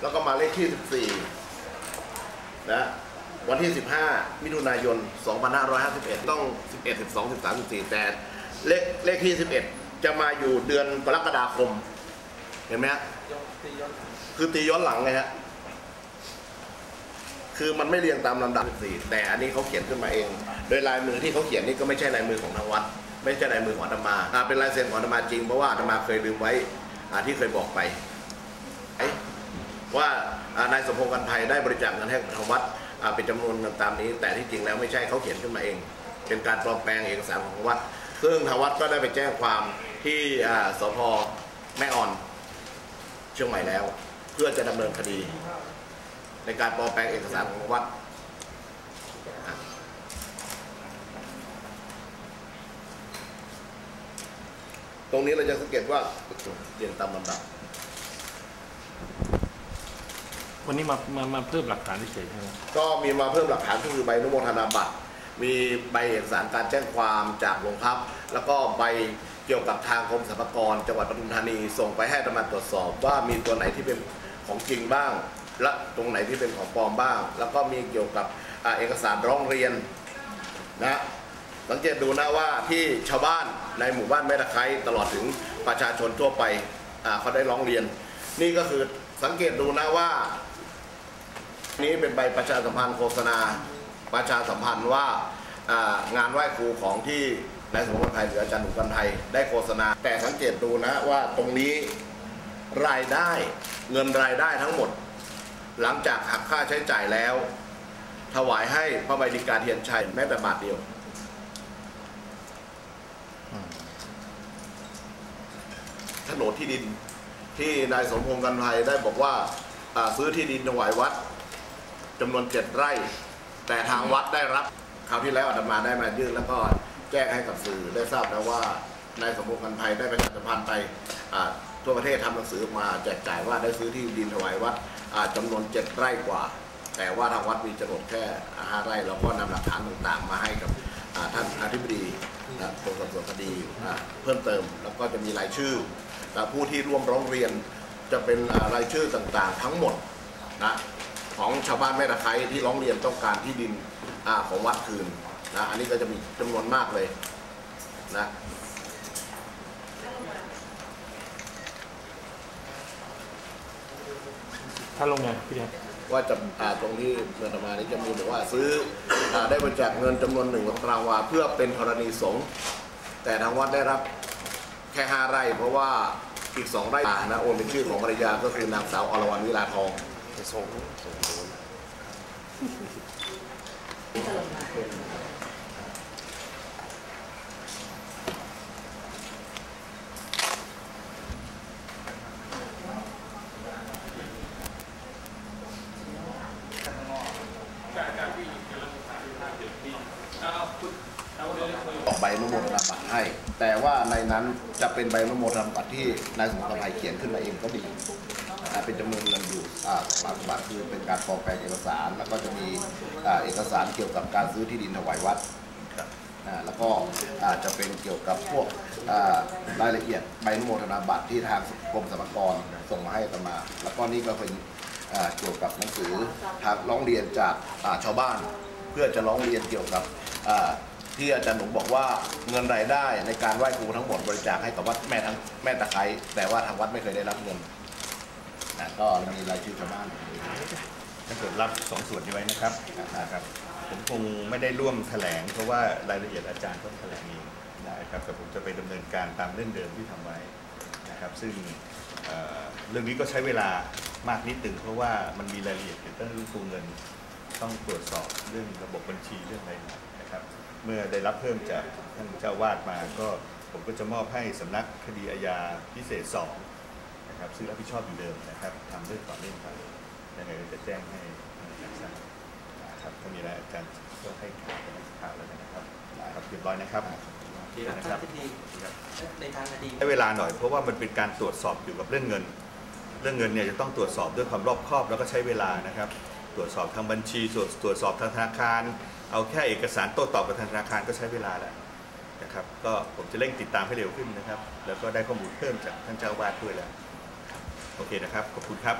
แล้วก็มาเลขที่ 14 นะ วันที่ 15 มิถุนายน 2551 ต้อง 11 12 13 14 แต่เลขเลขที่ 11 จะมาอยู่เดือนกรกฎาคม เห็นไหมฮะคือตีย้อนหลังไงฮะ คือมันไม่เรียงตามลำดับสี่แต่อันนี้เขาเขียนขึ้นมาเอง โดยลายมือที่เขาเขียนนี่ก็ไม่ใช่ลายมือของทางวัด ไม่ใช่ลายมือของอาตมา เป็นลายเซ็นของอาตมาจริงเพราะว่าอาตมาเคยลืมไว้อาที่เคยบอกไป ว่านายสมพงษ์กันภัยได้บริจาคเงินให้กับทางวัดเป็นจำนวนเงินตามนี้ แต่ที่จริงแล้วไม่ใช่เขาเขียนขึ้นมาเอง เป็นการปลอมแปลงเอกสารของวัด ซึ่งทางวัดก็ได้ไปแจ้งความที่สพแม่อ่อนเชียงใหม่แล้ว เพื่อจะดำเนินคดี ในการปลอมแปลงเอกสารของวัดตรงนี้เราจะสังเกตว่าเรียงตามลำดับ วันนี้มามามาเพิ่มหลักฐานเฉยๆใช่ไหมก็มีมาเพิ่มหลักฐานก็คือใบอนุโมทนาบัตร มีใบเอกสารการแจ้งความจากโรงพัก แล้วก็ใบเกี่ยวกับทางกรมสรรพากรจังหวัดปทุมธานี ส่งไปให้ตำรวจตรวจสอบว่ามีตัวไหนที่เป็นของจริงบ้าง และตรงไหนที่เป็นของปลอมบ้าง แล้วก็มีเกี่ยวกับอ่าเอกสารร้องเรียนนะสังเกตดูนะว่าที่ชาวบ้านในหมู่บ้านแม่ตะไคร้ตลอดถึงประชาชนทั่วไปอ่าเขาได้ร้องเรียน นี่ก็คือสังเกตดูนะว่า นี้เป็นใบประชาสัมพันธ์โฆษณาประชาสัมพันธ์ว่างานไหว้ครูของที่นายสมบัติไทยหรืออาจารย์หนุ่มกันไทยได้โฆษณา แต่สังเกตดูนะว่าตรงนี้รายได้เงินรายได้ทั้งหมด หลังจากหักค่าใช้จ่ายแล้ว ถวายให้พระบดิกาเทียนชัยแม้แต่บาทเดียวโฉนที่ดินที่นายสมพงษ์กันภัยได้บอกว่าซื้อที่ดินถวายวัด จำนวนเจ็ดไร่ แต่ทางวัดได้รับคราวที่แล้วอาตมาได้มายื่นแล้วก็แจ้งให้กับสื่อได้ทราบแล้วว่านายสมพงษ์กันภัยได้ประชาสัมพันธ์ไปทั่วประเทศทำหนังสือมาแจกจ่ายว่าได้ซื้อที่ดินถวายวัดอ่าจำนวนเจ็ดไร่กว่า แต่ว่าทางวัดมีโฉนดแค่ห้าไร่แล้วก็นำหลักฐานต่างๆ มาให้กับท่านอธิบดีนะกรมสอบสวนคดีเพิ่มเติมแล้วก็จะมีรายชื่อแต่ผู้ที่ร่วมร้องเรียนจะเป็นรายชื่อต่างๆ ทั้งหมดนะ ของชาวบ้านแม่ตะไคร้ที่ร้องเรียนต้องการที่ดินอาของวัดคืนนะอันนี้ก็จะมีจำนวนมากเลยนะถ้าลงไงพี่แดงว่าจะอ่าตรงที่เมืองธรรมานี้จะมีบอกว่าซื้ออาได้บริจาคเงินจำนวนหนึ่งของรางวาเพื่อเป็นธรณีสงฆ์แต่ทางวัดได้รับแค่ห้าไร่ เพราะว่าอีกสองไร่นะโอนเป็นชื่อของภรรยาก็คือนางสาวอรวรรณวิลาทอง ส่ง ใบอนุโมทนาบัตรให้ แต่ว่าในนั้นจะเป็นใบอนุโมทนาบัตรที่นายสมุทรไทยเขียนขึ้นมาเองก็ดีเป็นจำนวนเงินอยู่อ่าบางบัตรคือเป็นการปลอมแปลงเอกสาร แล้วก็จะมีอ่าเอกสารเกี่ยวกับการซื้อที่ดินถวายวัดแล้วก็อาจจะเป็นเกี่ยวกับพวกรายละเอียดใบอนุโมทนาบัตรที่ทางกรมสรรพากรส่งมาให้ตมา แล้วก็นี่ก็เป็นเกี่ยวกับหนังสือทางร้องเรียนจากาชาวบ้าน เพื่อจะร้องเรียนเกี่ยวกับ ที่อาจารย์หนุ่มบอกว่าเงินรายได้ในการไหว้ครูทั้งหมดบริจาคให้กับวัดแม่ทั้งแม่ตะไคร้แต่ว่าทางวัดไม่เคยได้รับเงินนะก็มีรายชื่อชาวบ้านถ้าเกิดรับสองส่วนนี้ไว้นะครับนะครับ ผมคงไม่ได้ร่วมแถลง เพราะว่ารายละเอียดอาจารย์ต้องแถลงเองนะครับแต่ผมจะไปดำเนินการตามเรื่องเดิมที่ทำไว้นะครับ ซึ่งเเรื่องนี้ก็ใช้เวลามากนิดนึงเพราะว่ามันมีรายละเอียดเกี่ยวกับเรื่องตัวเงิน ต้องตรวจสอบเรื่องระบบบัญชีเรื่องอะไรนะครับ เมื่อได้รับเพิ่มจากท่านเจ้าวาดมาก็ผมก็จะมอบให้สำนักคดีอาญาพิเศษสองนะครับซึ่งรับผิดชอบอยู่เดิมนะครับทำเรื่องต่อเนื่องไปยังไงก็จะแจ้งให้ท่านอาจารย์ทราบนะครับถ้ามีอะไรอาจารย์ก็ให้ข่าวเป็นข่าวแล้วกันนะครับครับเรียบร้อยนะครับที่ทางนะครับคดีในทางคดีใช้เวลาหน่อยเพราะว่ามันเป็นการตรวจสอบเกี่ยวกับเรื่องเงิน เรื่องเงินเนี่ยจะต้องตรวจสอบด้วยความรอบคอบแล้วก็ใช้เวลานะครับ ตรวจสอบทางบัญชีตรวจตรวจสอบทางธนาคาร เอาแค่เอกสารโต้ตอบกับทางธนาคารก็ใช้เวลาแล้วนะครับ ก็ผมจะเร่งติดตามให้เร็วขึ้นนะครับ แล้วก็ได้ข้อมูลเพิ่มจากท่านเจ้าวาดด้วยแล้ว โอเคนะครับ ขอบคุณครับ